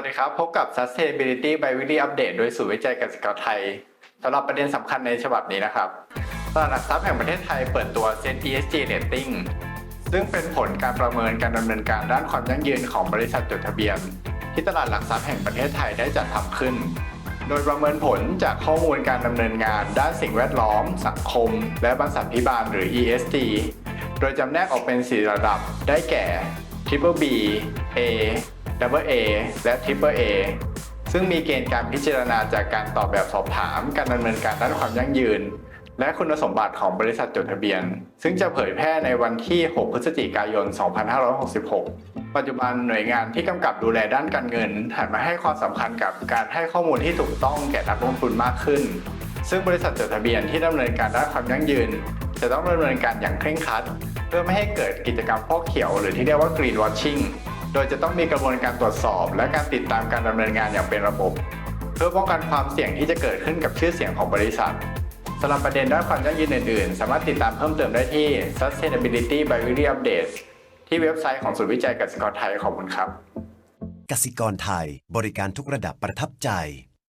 วัสดีครับ พบกับ Sustainability by Weekly Update โดยศูนย์วิจัยเกษตรกรไทยสำหรับประเด็นสำคัญในฉบับนี้นะครับตลาดหลักทรัพย์แห่งประเทศไทยเปิดตัว Set ESG Rating ซึ่งเป็นผลการประเมินการดำเนินการด้านความยั่งยืนของบริษัทจดทะเบียน ที่ตลาดหลักทรัพย์แห่งประเทศไทยได้จัดทำขึ้น โดยประเมินผลจากข้อมูลการดำเนินงานด้านสิ่งแวดล้อม สังคม และบรรษัทพิบาลหรือ ESG โดยจำแนกออกเป็น 4 ระดับได้แก่ Triple B A Double A และ Triple A ซึ่งมีเกณฑ์การพิจารณาจากการตอบแบบสอบถาม การดำเนินการด้านความยั่งยืน และคุณสมบัติของบริษัทจดทะเบียน ซึ่งจะเผยแพร่ในวันที่ 6 พฤศจิกายน 2566 ปัจจุบันหน่วยงานที่กำกับดูแลด้านการเงินหันมาให้ความสำคัญกับการให้ข้อมูลที่ถูกต้องแก่นักลงทุนมากขึ้น ซึ่งบริษัทจดทะเบียนที่ดำเนินการด้านความยั่งยืน จะต้องดำเนินการอย่างเคร่งครัด เพื่อไม่ให้เกิดกิจกรรมพอกเขียวหรือที่เรียกว่า green washing โดยจะต้องมีกระบวนการตรวจสอบ และการติดตามการดำเนินงานอย่างเป็นระบบ เพื่อป้องกันความเสี่ยงที่จะเกิดขึ้นกับชื่อเสียงของบริษัทสำหรับประเด็นด้านความยั่งยืนอื่นๆ สามารถติดตามเพิ่มเติมได้ที่ Sustainability by Weekly Update ที่เว็บไซต์ของศูนย์วิจัยกสิกรไทยขอบคุณครับ กสิกรไทย บริการทุกระดับประทับใจ